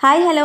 Hi hello.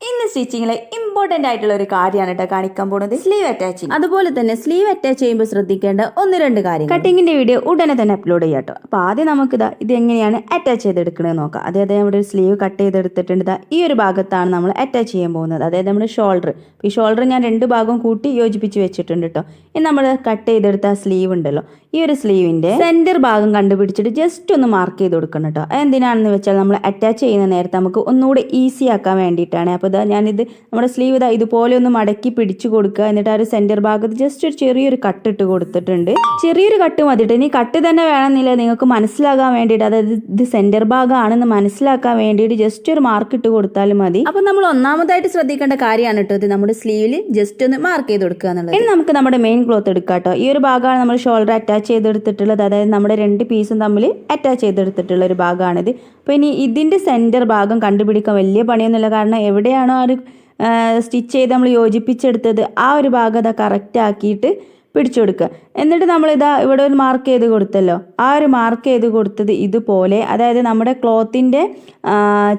ഇന്ന് സ്റ്റിച്ചിങ്ങിലെ important ആയിട്ടുള്ള ഒരു കാര്യമാണ് കേട്ടോ കാണിക്കാൻ പോകുന്നത്. സ്ലീവ് അറ്റാച്ചിങ് അതുപോലെ തന്നെ സ്ലീവ് അറ്റാച്ച് ചെയ്യുമ്പോൾ ശ്രദ്ധിക്കേണ്ട ഒന്ന് രണ്ട് കാര്യം കട്ടിങ്ങിന്റെ വീഡിയോ ഉടനെ തന്നെ അപ്ലോഡ് ചെയ്യാം കേട്ടോ അപ്പോൾ ആദ്യം നമുക്ക് ഇതാ ഇത് എങ്ങനെയാണ് അറ്റാച്ച് ചെയ്തെടുക്കണമെന്ന് നോക്കാം. അതായത് നമ്മുടെ ഒരു സ്ലീവ് കട്ട് ചെയ്തെടുത്തിട്ടുണ്ട്. ഈ ഒരു ഭാഗത്താണ് നമ്മൾ അറ്റാച്ച് ചെയ്യാൻ പോകുന്നത്. അതായത് നമ്മുടെ ഷോൾഡർ ഈ ഷോൾഡർ ഞാൻ രണ്ട് ഭാഗം കൂട്ടി യോജിപ്പിച്ച് വെച്ചിട്ടുണ്ട് കേട്ടോ ഇനി നമ്മൾ കട്ട് ചെയ്തെടുത്ത സ്ലീവ് ഉണ്ടല്ലോ. ഈ ഒരു സ്ലീവിന്റെ സെന്റർ ഭാഗം കണ്ടുപിടിച്ചിട്ട് ജസ്റ്റ് ഒന്ന് മാർക്ക് ചെയ്ത് കൊടുക്കണം കേട്ടോ എന്തിനാണെന്ന് വെച്ചാൽ നമ്മൾ അറ്റാച്ച് ചെയ്യുന്ന നേരത്തെ നമുക്ക് ഒന്നുകൂടെ ഈസി ആക്കാൻ വേണ്ടിയിട്ടാണ്. അപ്പോൾ ഇതാ ഞാനിത് നമ്മുടെ സ്ലീവ് ഇതാ ഇതുപോലെ ഒന്ന് മടക്കി പിടിച്ചു കൊടുക്കുക. എന്നിട്ട് ആ ഒരു സെന്റർ ഭാഗത്ത് ജസ്റ്റ് ഒരു ചെറിയൊരു കട്ട് ഇട്ട് കൊടുത്തിട്ടുണ്ട്. ചെറിയൊരു കട്ട് മതിട്ട്. ഇനി കട്ട് തന്നെ വേണമെന്നില്ല. നിങ്ങൾക്ക് മനസ്സിലാകാൻ വേണ്ടിയിട്ട് അതായത് ഇത് സെന്റർ ഭാഗമാണെന്ന് മനസ്സിലാക്കാൻ വേണ്ടിയിട്ട് ജസ്റ്റ് ഒരു മാർക്ക് ഇട്ട് കൊടുത്താലും മതി. അപ്പോൾ നമ്മൾ ഒന്നാമതായിട്ട് ശ്രദ്ധിക്കേണ്ട കാര്യമാണ് കേട്ടോ ഇത്. നമ്മുടെ സ്ലീവിൽ ജസ്റ്റ് ഒന്ന് മാർക്ക് ചെയ്ത് കൊടുക്കുക എന്നുള്ളത്. ഇനി നമുക്ക് നമ്മുടെ മെയിൻ ക്ലോത്ത് എടുക്കാം കേട്ടോ. ഈ ഒരു ഭാഗമാണ് നമ്മൾ ഷോൾഡർ അറ്റാച്ച് ചെയ്തെടുത്തിട്ടുള്ളത്. അതായത് നമ്മുടെ രണ്ട് പീസും തമ്മിൽ അറ്റാച്ച് ചെയ്തെടുത്തിട്ടുള്ള ഒരു ഭാഗമാണിത്. അപ്പോൾ ഇനി ഇതിന്റെ സെന്റർ ഭാഗം കണ്ടുപിടിക്കാൻ വലിയ പണിയൊന്നുമില്ല. കാരണം എവിടെയാണോ ആ ഒരു സ്റ്റിച്ച് ചെയ്ത് നമ്മൾ യോജിപ്പിച്ചെടുത്തത് ആ ഒരു ഭാഗം അതാ കറക്റ്റ് ആക്കിയിട്ട് പിടിച്ചു കൊടുക്കുക. എന്നിട്ട് നമ്മളിതാ ഇവിടെ ഒരു മാർക്ക് ചെയ്ത് കൊടുത്തല്ലോ. ആ ഒരു മാർക്ക് ചെയ്ത് കൊടുത്തത് ഇതുപോലെ അതായത് നമ്മുടെ ക്ലോത്തിന്റെ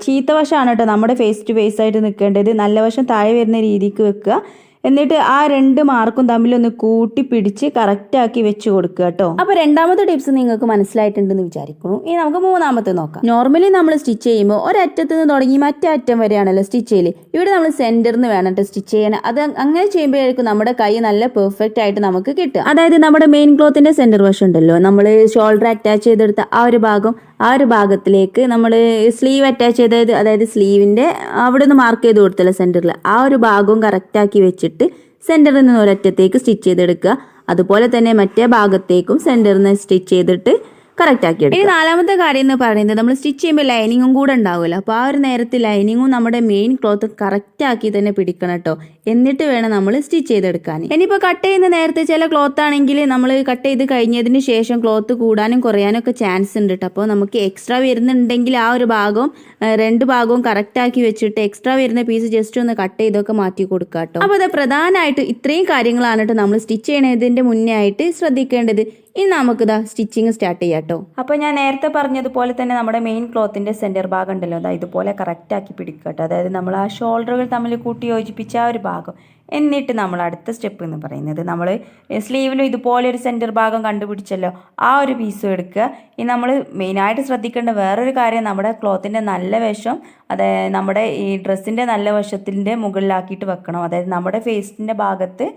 ചീത്ത വശമാണ് കേട്ടോ നമ്മുടെ ഫേസ് ടു ഫേസ് ആയിട്ട് നിൽക്കേണ്ടത്. നല്ല വശം താഴെ വരുന്ന രീതിക്ക് വെക്കുക. എന്നിട്ട് ആ രണ്ട് മാർക്കും തമ്മിലൊന്ന് കൂട്ടി പിടിച്ച് കറക്റ്റാക്കി വെച്ച് കൊടുക്കുക കേട്ടോ അപ്പോൾ രണ്ടാമത്തെ ടിപ്സ് നിങ്ങൾക്ക് മനസ്സിലായിട്ടുണ്ടെന്ന് വിചാരിക്കുന്നു. ഇനി നമുക്ക് മൂന്നാമത്തെ നോക്കാം. നോർമലി നമ്മൾ സ്റ്റിച്ച് ചെയ്യുമ്പോൾ ഒരറ്റത്ത് നിന്ന് തുടങ്ങി മറ്റേ അറ്റം വരെയാണല്ലോ സ്റ്റിച്ച് ചെയ്യൽ. ഇവിടെ നമ്മൾ സെന്ററിൽ നിന്ന് വേണം സ്റ്റിച്ച് ചെയ്യാൻ. അത് അങ്ങനെ ചെയ്യുമ്പോഴേക്കും നമ്മുടെ കൈ നല്ല പെർഫെക്റ്റ് ആയിട്ട് നമുക്ക് കിട്ടും അതായത് നമ്മുടെ മെയിൻ ക്ലോത്തിന്റെ സെന്റർ വശം ഉണ്ടല്ലോ. നമ്മൾ ഷോൾഡർ അറ്റാച്ച് ചെയ്തെടുത്ത ആ ഒരു ഭാഗം ആ ഒരു ഭാഗത്തിലേക്ക് നമ്മൾ സ്ലീവ് അറ്റാച്ച് ചെയ്തത് അതായത് സ്ലീവിന്റെ അവിടെ നിന്ന് മാർക്ക് ചെയ്ത് കൊടുത്തല്ലോ സെന്ററിൽ ആ ഒരു ഭാഗവും കറക്റ്റാക്കി വെച്ചിട്ട് സെന്ററിൽ നിന്ന് ഒരറ്റത്തേക്ക് സ്റ്റിച്ച് ചെയ്തെടുക്കുക. അതുപോലെ തന്നെ മറ്റേ ഭാഗത്തേക്കും സെന്ററിൽ നിന്ന് സ്റ്റിച്ച് ചെയ്തിട്ട് കറക്റ്റ് ആക്കി ഇനി നാലാമത്തെ കാര്യം എന്ന് പറയുന്നത് നമ്മൾ സ്റ്റിച്ച് ചെയ്യുമ്പോൾ ലൈനിങ്ങും കൂടെ ഉണ്ടാവുമല്ലോ. അപ്പോൾ ആ ഒരു നേരത്തെ ലൈനിങ്ങും നമ്മുടെ മെയിൻ ക്ലോത്ത് കറക്റ്റ് ആക്കി തന്നെ പിടിക്കണം കേട്ടോ. എന്നിട്ട് വേണം നമ്മൾ സ്റ്റിച്ച് ചെയ്തെടുക്കാൻ. ഇനിയിപ്പോൾ കട്ട് ചെയ്യുന്ന നേരത്തെ ചില ക്ലോത്ത് ആണെങ്കിൽ നമ്മൾ കട്ട് ചെയ്ത് കഴിഞ്ഞതിന് ശേഷം ക്ലോത്ത് കൂടാനും കുറയാനും ഒക്കെ ചാൻസ് ഉണ്ട് കേട്ടോ അപ്പോൾ നമുക്ക് എക്സ്ട്രാ വരുന്നുണ്ടെങ്കിൽ ആ ഒരു ഭാഗവും രണ്ട് ഭാഗവും കറക്റ്റ് ആക്കി വെച്ചിട്ട് എക്സ്ട്രാ വരുന്ന പീസ് ജസ്റ്റ് ഒന്ന് കട്ട് ചെയ്തൊക്കെ മാറ്റി കൊടുക്കുക കേട്ടോ അപ്പോൾ അത് പ്രധാനമായിട്ട് ഇത്രയും കാര്യങ്ങളാണ് കേട്ടോ നമ്മൾ സ്റ്റിച്ച് ചെയ്യണതിന്റെ മുന്നേ ആയിട്ട് ശ്രദ്ധിക്കേണ്ടത്. ഇനി നമുക്കിതാ സ്റ്റിച്ചിങ് സ്റ്റാർട്ട് ചെയ്യാം കേട്ടോ അപ്പോൾ ഞാൻ നേരത്തെ പറഞ്ഞതുപോലെ തന്നെ നമ്മുടെ മെയിൻ ക്ലോത്തിന്റെ സെന്റർ ഭാഗം ഉണ്ടല്ലോ അതാ ഇതുപോലെ കറക്റ്റ് ആക്കി പിടിക്കുക കേട്ടോ അതായത് നമ്മൾ ആ ഷോൾഡറുകൾ തമ്മിൽ കൂട്ടി യോജിപ്പിച്ച ആ ഒരു ഭാഗം. എന്നിട്ട് നമ്മൾ അടുത്ത സ്റ്റെപ്പ് എന്ന് പറയുന്നത് നമ്മൾ സ്ലീവിലും ഇതുപോലെ ഒരു സെന്റർ ഭാഗം കണ്ടുപിടിച്ചല്ലോ. ആ ഒരു പീസും എടുക്കുക. ഇനി നമ്മൾ മെയിനായിട്ട് ശ്രദ്ധിക്കേണ്ട വേറൊരു കാര്യം നമ്മുടെ ക്ലോത്തിന്റെ നല്ല വശം അതായത് നമ്മുടെ ഈ ഡ്രസ്സിന്റെ നല്ല വശത്തിന്റെ മുകളിലാക്കിയിട്ട് വെക്കണം. അതായത് നമ്മുടെ ഫേസിന്റെ ഭാഗത്ത്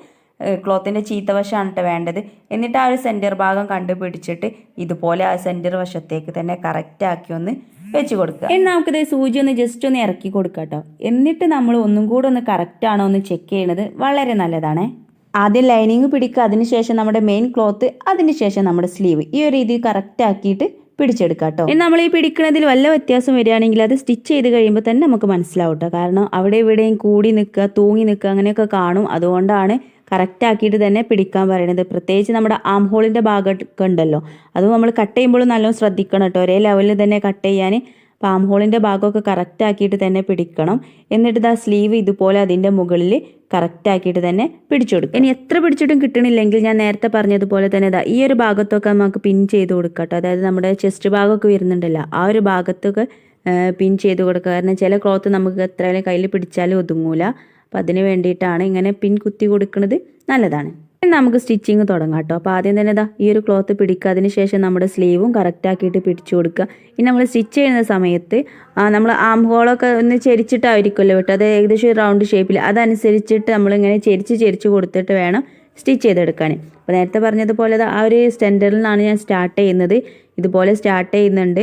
ക്ലോത്തിന്റെ ചീത്ത വശമാണ് കേട്ടോ വേണ്ടത്. എന്നിട്ട് ആ ഒരു സെന്റർ ഭാഗം കണ്ടുപിടിച്ചിട്ട് ഇതുപോലെ ആ സെന്റർ വശത്തേക്ക് തന്നെ കറക്റ്റ് ആക്കി ഒന്ന് വെച്ച് കൊടുക്കുക. ഇനി നമുക്കിത് സൂചി ഒന്ന് ജസ്റ്റ് ഒന്ന് ഇറക്കി കൊടുക്കുക കേട്ടോ എന്നിട്ട് നമ്മൾ ഒന്നും കൂടെ ഒന്ന് കറക്റ്റ് ആണോ എന്ന് ചെക്ക് ചെയ്യണത് വളരെ നല്ലതാണേ. ആദ്യം ലൈനിങ് പിടിക്കുക അതിനുശേഷം നമ്മുടെ മെയിൻ ക്ലോത്ത് അതിനുശേഷം നമ്മുടെ സ്ലീവ് ഈ ഒരു രീതിയിൽ കറക്റ്റ് ആക്കിയിട്ട് പിടിച്ചെടുക്കുക കേട്ടോ ഇനി നമ്മൾ ഈ പിടിക്കുന്നതിൽ വല്ല വ്യത്യാസം വരികയാണെങ്കിൽ അത് സ്റ്റിച്ച് ചെയ്ത് കഴിയുമ്പോൾ തന്നെ നമുക്ക് മനസ്സിലാവും കേട്ടോ കാരണം അവിടെ ഇവിടെയും കൂടി നിൽക്കുക തൂങ്ങി നിൽക്കുക അങ്ങനെയൊക്കെ കാണും. അതുകൊണ്ടാണ് കറക്റ്റ് ആക്കിയിട്ട് തന്നെ പിടിക്കാൻ പറയണത്. പ്രത്യേകിച്ച് നമ്മുടെ ആം ഹോളിന്റെ ഭാഗമൊക്കെ ഉണ്ടല്ലോ. അത് നമ്മൾ കട്ട് ചെയ്യുമ്പോൾ നല്ലോണം ശ്രദ്ധിക്കണം കേട്ടോ ഒരേ ലെവലിൽ തന്നെ കട്ട് ചെയ്യാൻ ആം ഹോളിന്റെ ഭാഗമൊക്കെ കറക്റ്റ് ആക്കിയിട്ട് തന്നെ പിടിക്കണം. എന്നിട്ട് ആ സ്ലീവ് ഇതുപോലെ അതിന്റെ മുകളിൽ കറക്റ്റ് ആക്കിയിട്ട് തന്നെ പിടിച്ചു കൊടുക്കും ഇനി എത്ര പിടിച്ചിട്ടും കിട്ടണില്ലെങ്കിൽ ഞാൻ നേരത്തെ പറഞ്ഞതുപോലെ തന്നെ ഇതാ ഈ ഒരു ഭാഗത്തൊക്കെ നമുക്ക് പിൻ ചെയ്ത് കൊടുക്കാം അതായത് നമ്മുടെ ചെസ്റ്റ് ഭാഗമൊക്കെ വരുന്നുണ്ടല്ലോ. ആ ഒരു ഭാഗത്തൊക്കെ പിൻ ചെയ്ത് കൊടുക്കുക. കാരണം ചില ക്ലോത്ത് നമുക്ക് എത്ര കയ്യിൽ പിടിച്ചാലും ഒതുങ്ങൂല. അപ്പം അതിന് വേണ്ടിയിട്ടാണ് ഇങ്ങനെ പിൻ കുത്തി കൊടുക്കുന്നത് നല്ലതാണ്. നമുക്ക് സ്റ്റിച്ചിങ് തുടങ്ങാം കേട്ടോ. അപ്പോൾ ആദ്യം തന്നെ ഇതാ ഈ ഒരു ക്ലോത്ത് പിടിക്കുക. അതിന് ശേഷം നമ്മുടെ സ്ലീവും കറക്റ്റ് ആക്കിയിട്ട് പിടിച്ചു കൊടുക്കുക. ഇനി നമ്മൾ സ്റ്റിച്ച് ചെയ്യുന്ന സമയത്ത് നമ്മൾ ആം ഹോളൊക്കെ ഒന്ന് ചെരിച്ചിട്ടായിരിക്കുമല്ലോ വിട്ട് അത് ഏകദേശം റൗണ്ട് ഷേപ്പിൽ അതനുസരിച്ചിട്ട് നമ്മളിങ്ങനെ ചെരിച്ച് ചെരിച്ച് കൊടുത്തിട്ട് വേണം സ്റ്റിച്ച് ചെയ്തെടുക്കാൻ അപ്പോൾ നേരത്തെ പറഞ്ഞതുപോലെ ആ ഒരു സ്റ്റെൻഡറിൽ നിന്നാണ് ഞാൻ സ്റ്റാർട്ട് ചെയ്യുന്നത്. ഇതുപോലെ സ്റ്റാർട്ട് ചെയ്യുന്നുണ്ട്.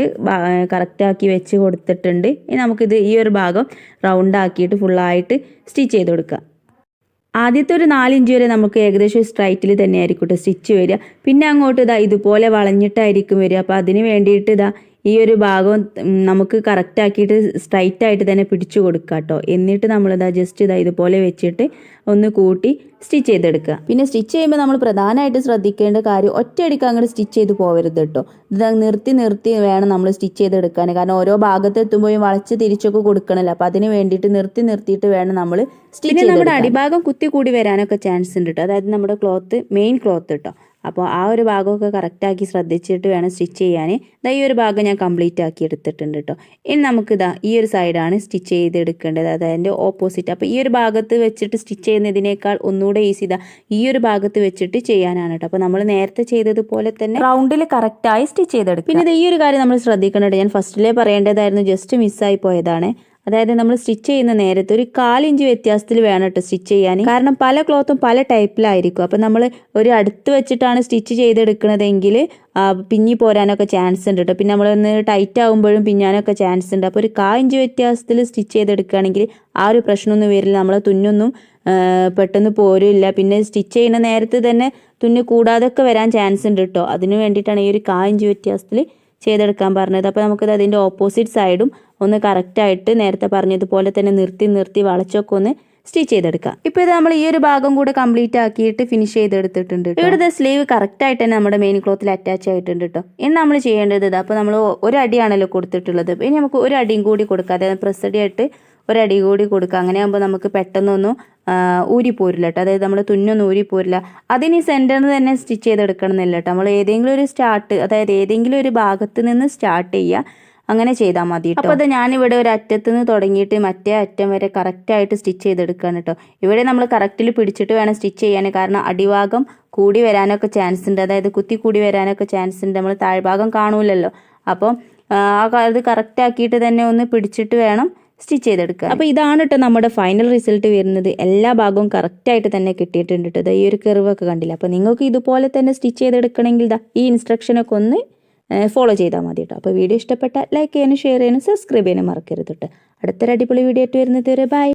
കറക്റ്റ് ആക്കി വെച്ച് കൊടുത്തിട്ടുണ്ട്. ഇനി നമുക്കിത് ഈ ഒരു ഭാഗം റൗണ്ട് ആക്കിയിട്ട് ഫുള്ളായിട്ട് സ്റ്റിച്ച് ചെയ്ത് കൊടുക്കുക ആദ്യത്തെ ഒരു നാലിഞ്ച് വരെ നമുക്ക് ഏകദേശം സ്ട്രൈറ്റിൽ തന്നെ ആയിരിക്കും സ്റ്റിച്ച് വരിക. പിന്നെ അങ്ങോട്ട് ഇതാ ഇതുപോലെ വളഞ്ഞിട്ടായിരിക്കും വരിക. അപ്പോൾ അതിന് വേണ്ടിയിട്ട് ഇതാ ഈ ഒരു ഭാഗം നമുക്ക് കറക്റ്റ് ആക്കിയിട്ട് സ്ട്രൈറ്റ് ആയിട്ട് തന്നെ പിടിച്ചു കൊടുക്കുക കേട്ടോ എന്നിട്ട് നമ്മളിതാ ജസ്റ്റ് ഇതാ ഇതുപോലെ വെച്ചിട്ട് ഒന്ന് കൂട്ടി സ്റ്റിച്ച് ചെയ്തെടുക്കുക. പിന്നെ സ്റ്റിച്ച് ചെയ്യുമ്പോൾ നമ്മൾ പ്രധാനമായിട്ട് ശ്രദ്ധിക്കേണ്ട കാര്യം ഒറ്റയടിക്ക് അങ്ങോട്ട് സ്റ്റിച്ച് ചെയ്ത് പോകരുത് കേട്ടോ ഇത് നിർത്തി നിർത്തി വേണം നമ്മൾ സ്റ്റിച്ച് ചെയ്തെടുക്കാൻ കാരണം ഓരോ ഭാഗത്ത് എത്തുമ്പോഴും വളച്ച് തിരിച്ചൊക്കെ കൊടുക്കണമല്ലോ അപ്പം അതിന് വേണ്ടിയിട്ട് നിർത്തി നിർത്തിയിട്ട് വേണം നമ്മൾ സ്റ്റിച്ച് നമ്മുടെ അടിഭാഗം കുത്തി കൂടി വരാനൊക്കെ ചാൻസ് ഉണ്ട് കേട്ടോ അതായത് നമ്മുടെ ക്ലോത്ത് മെയിൻ ക്ലോത്ത് കേട്ടോ അപ്പോൾ ആ ഒരു ഭാഗമൊക്കെ കറക്റ്റാക്കി ശ്രദ്ധിച്ചിട്ട് വേണം സ്റ്റിച്ച് ചെയ്യാൻ. ഇതാ ഈ ഒരു ഭാഗം ഞാൻ കംപ്ലീറ്റ് ആക്കി എടുത്തിട്ടുണ്ട് കേട്ടോ. ഇനി നമുക്കിതാ ഈ ഒരു സൈഡാണ് സ്റ്റിച്ച് ചെയ്ത് എടുക്കേണ്ടത് അതായത് അതിന്റെ ഓപ്പോസിറ്റ് അപ്പോൾ ഈ ഒരു ഭാഗത്ത് വെച്ചിട്ട് സ്റ്റിച്ച് ചെയ്യുന്നതിനേക്കാൾ ഒന്നുകൂടെ ഈസി ഇതാ ഈ ഒരു ഭാഗത്ത് വെച്ചിട്ട് ചെയ്യാനാണ് കേട്ടോ. അപ്പോൾ നമ്മൾ നേരത്തെ ചെയ്തതുപോലെ തന്നെ റൗണ്ടിൽ കറക്റ്റായി സ്റ്റിച്ച് ചെയ്തെടുക്കും പിന്നെ ഇത് ഈ ഒരു കാര്യം നമ്മൾ ശ്രദ്ധിക്കണം ഞാൻ ഫസ്റ്റിലേ പറയേണ്ടതായിരുന്നു ജസ്റ്റ് മിസ്സായി പോയതാണ്. അതായത് നമ്മൾ സ്റ്റിച്ച് ചെയ്യുന്ന നേരത്ത് ഒരു കാലിഞ്ച് വ്യത്യാസത്തിൽ വേണം കേട്ടോ സ്റ്റിച്ച് ചെയ്യാൻ. കാരണം പല ക്ലോത്തും പല ടൈപ്പിലായിരിക്കും. അപ്പം നമ്മൾ ഒരു അടുത്ത് വെച്ചിട്ടാണ് സ്റ്റിച്ച് ചെയ്തെടുക്കുന്നതെങ്കിൽ പിഞ്ഞി പോരാനൊക്കെ ചാൻസ് ഉണ്ട് കേട്ടോ. പിന്നെ നമ്മളൊന്ന് ടൈറ്റ് ആകുമ്പോഴും പിഞ്ഞാനൊക്കെ ചാൻസ് ഉണ്ട്. അപ്പോൾ ഒരു കാലിഞ്ച് വ്യത്യാസത്തിൽ സ്റ്റിച്ച് ചെയ്തെടുക്കുകയാണെങ്കിൽ ആ ഒരു പ്രശ്നമൊന്നും വരില്ല. നമ്മൾ തുന്നൊന്നും പെട്ടെന്ന് പോരില്ല പിന്നെ സ്റ്റിച്ച് ചെയ്യുന്ന നേരത്ത് തന്നെ തുന്ന് കൂടാതൊക്കെ വരാൻ ചാൻസ് ഉണ്ട് കേട്ടോ. അതിന് വേണ്ടിയിട്ടാണ് ഈ ഒരു കാലിഞ്ച് വ്യത്യാസത്തിൽ ചെയ്തെടുക്കാൻ പറഞ്ഞത്. അപ്പോൾ നമുക്കത് അതിന്റെ ഓപ്പോസിറ്റ് സൈഡും ഒന്ന് കറക്റ്റായിട്ട് നേരത്തെ പറഞ്ഞതുപോലെ തന്നെ നിർത്തി നിർത്തി വളച്ചൊക്കെ ഒന്ന് സ്റ്റിച്ച് ചെയ്തെടുക്കാം. ഇപ്പോൾ ഇത് നമ്മൾ ഈ ഒരു ഭാഗം കൂടെ കംപ്ലീറ്റ് ആക്കിയിട്ട് ഫിനിഷ് ചെയ്തെടുത്തിട്ടുണ്ട് ട്ടോ. ഇവിടുത്തെ സ്ലീവ് കറക്റ്റായിട്ട് തന്നെ നമ്മുടെ മെയിൻ ക്ലോത്തിൽ അറ്റാച്ച് ആയിട്ടുണ്ട് കേട്ടോ ഇനി നമ്മൾ ചെയ്യേണ്ടത് അപ്പോൾ നമ്മൾ ഒരു അടിയാണല്ലോ കൊടുത്തിട്ടുള്ളത്. ഇനി നമുക്ക് ഒരു അടിയും കൂടി കൊടുക്കാം. അതായത് അടിയായിട്ട് ഒരടി കൂടി കൊടുക്കുക. അങ്ങനെ ആകുമ്പോൾ നമുക്ക് പെട്ടെന്നൊന്നും ഊരി ഊരിപ്പോരില്ല കേട്ടോ. അതായത് നമ്മൾ തുന്നൊന്നും ഊരിപ്പോരില്ല. അതിന് സെന്ററിൽ തന്നെ സ്റ്റിച്ച് ചെയ്തെടുക്കണം എന്നില്ല കേട്ടോ. നമ്മൾ ഏതെങ്കിലും ഒരു സ്റ്റാർട്ട് അതായത് ഏതെങ്കിലും ഒരു ഭാഗത്ത് നിന്ന് സ്റ്റാർട്ട് ചെയ്യുക. അങ്ങനെ ചെയ്താൽ മതി അപ്പോൾ അത് ഞാനിവിടെ ഒരു അറ്റത്ത് നിന്ന് തുടങ്ങിയിട്ട് മറ്റേ അറ്റം വരെ കറക്റ്റായിട്ട് സ്റ്റിച്ച് ചെയ്തെടുക്കുകയാണ് കേട്ടോ. ഇവിടെ നമ്മൾ കറക്റ്റിൽ പിടിച്ചിട്ട് വേണം സ്റ്റിച്ച് ചെയ്യാൻ. കാരണം അടിഭാഗം കൂടി വരാനൊക്കെ ചാൻസ് ഉണ്ട്. അതായത് കുത്തി കൂടി വരാനൊക്കെ ചാൻസ് ഉണ്ട്. നമ്മൾ താഴ്ഭാഗം കാണൂലല്ലോ. അപ്പം അത് കറക്റ്റ് ആക്കിയിട്ട് തന്നെ ഒന്ന് പിടിച്ചിട്ട് വേണം സ്റ്റിച്ച് ചെയ്തെടുക്കുക അപ്പോൾ ഇതാണ് കേട്ടോ നമ്മുടെ ഫൈനൽ റിസൾട്ട് വരുന്നത്. എല്ലാ ഭാഗവും കറക്റ്റായിട്ട് തന്നെ കിട്ടിയിട്ടുണ്ട് കേട്ടോ ഈ ഒരു കെറിവൊക്കെ കണ്ടില്ല? അപ്പോൾ നിങ്ങൾക്ക് ഇതുപോലെ തന്നെ സ്റ്റിച്ച് ചെയ്തെടുക്കണമെങ്കിൽ ദാ ഈ ഇൻസ്ട്രക്ഷനൊക്കെ ഒന്ന് ഫോളോ ചെയ്താൽ മതി കേട്ടോ അപ്പോൾ വീഡിയോ ഇഷ്ടപ്പെട്ട ലൈക്ക് ചെയ്യാനും ഷെയർ ചെയ്യാനും സബ്സ്ക്രൈബ് ചെയ്യാനും മറക്കരുത് കേട്ടോ അടുത്തൊരു അടിപൊളി വീഡിയോ ആയിട്ട് വരുന്നത് വരെ ബൈ